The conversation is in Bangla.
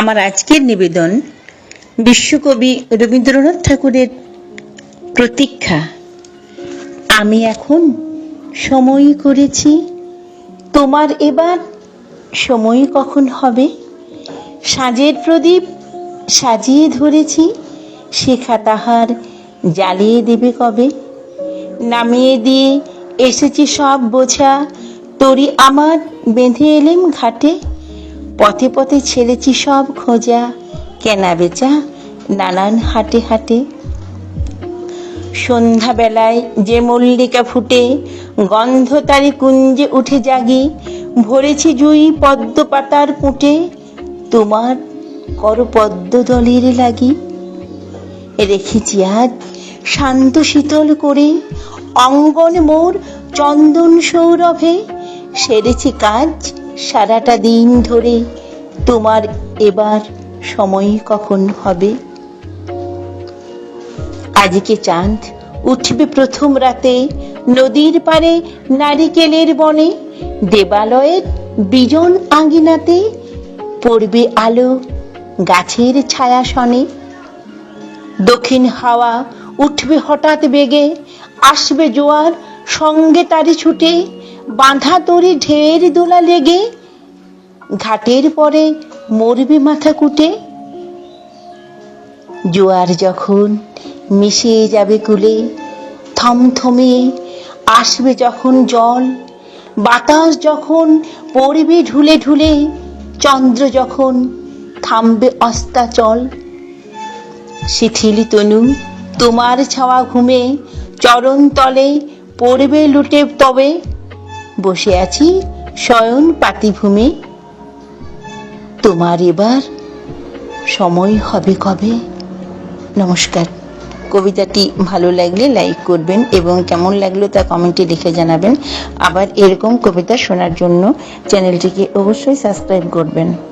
আমার আজকের নিবেদন বিশ্বকবি রবীন্দ্রনাথ ঠাকুরের প্রতীক্ষা। আমি এখন সময় করেছি, তোমার এবার সময় কখন হবে? সাজের প্রদীপ সাজিয়ে ধরেছি শেখা তাহার জ্বালিয়ে দেবে কবে? নামিয়ে দিয়ে এসেছি সব বোঝা, তরি আমার বেঁধে এলেম ঘাটে। পথে পথে ছেড়েছি সব খোঁজা? কেনা বেচা, নানান হাটে হাটে। সন্ধ্যাবেলায় যে মল্লিকা ফুটে গন্ধ তারি কুঞ্জে উঠে জাগি। ভরেছি জুই পদ্ম পাতার পুঁটে, তোমার কর পদ্ম দলের লাগি। রেখেছি আজ শান্ত শীতল করে, অঙ্গন মোর চন্দন সৌরভে। সেরেছি কাজ সারাটা দিন ধরে তোমার এবার সময় কখন হবে? আজকে চাঁদ উঠবে প্রথম রাতে নদীর পারে নারিকেলের বনে, দেবালয়ের বিজন আঙ্গিনাতে পড়বে আলো গাছের ছায়া শনে দক্ষিণ হাওয়া উঠবে হঠাৎ বেগে, আসবে জোয়ার সঙ্গে তারি ছুটে। বাঁধা তরি ঢের দোলা লেগে, ঘাটের পরে মরবে মাথা কুটে। জোয়ার যখন মিশিয়ে যাবে কুলে, থমথমে আসবে যখন জল, বাতাস যখন পড়বে ঢুলে ঢুলে, চন্দ্র যখন থামবে অস্তাচল শিথিলি তনু, তোমার ছাওয়া ঘুমে চরণ তলে পড়বে লুটে তবে। বসে আছি শয়ন পাতিভূমি তোমার এবার সময় হবে কবে? নমস্কার। কবিতাটি ভালো লাগলে লাইক করবেন এবং কেমন লাগল তা কমেন্টে লিখে জানাবেন। আবার এরকম কবিতা শোনার জন্য চ্যানেলটিকে অবশ্যই সাবস্ক্রাইব করবেন।